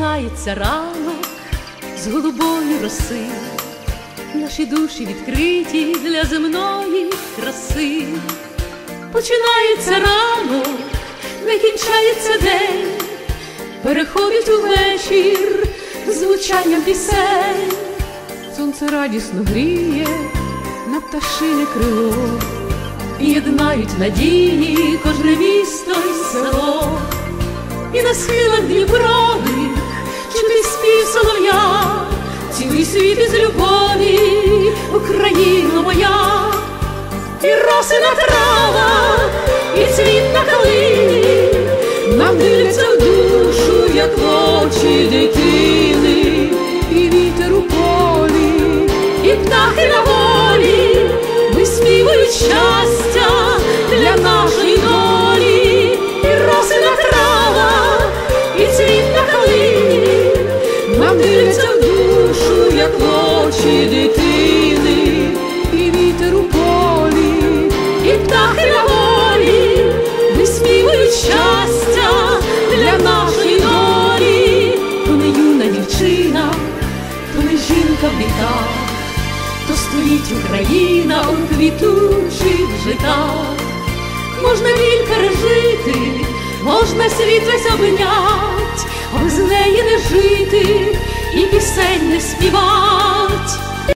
Починається ранок з голубої роси, наші душі відкриті для земної краси. Починається ранок, не кінчається день, переходить у вечір звучанням пісень, сонце радісно гріє на пташине крило, єднають надії кожне місто й село, і на схилах Дніпрових чути спів солов'я, цілий світ із любові, Україно моя, і росина трава, і цвіт на калині, нам дивляться в душу, як очі дитини, і вітер у полі, і птахи на волі, виспівують щастя для нашої долі, і росина трава, і цвіт на калині, нам дивляться в душу, як очі дитини, і вітер у полі, і птахи на волі, виспівують щастя для нашої долі, то не юна дівчина, то не жінка в літах, то стоїть Україна у квітучих житах. Можна біль пережити, можна світ весь обнять, а без неї не жити пісень не співать.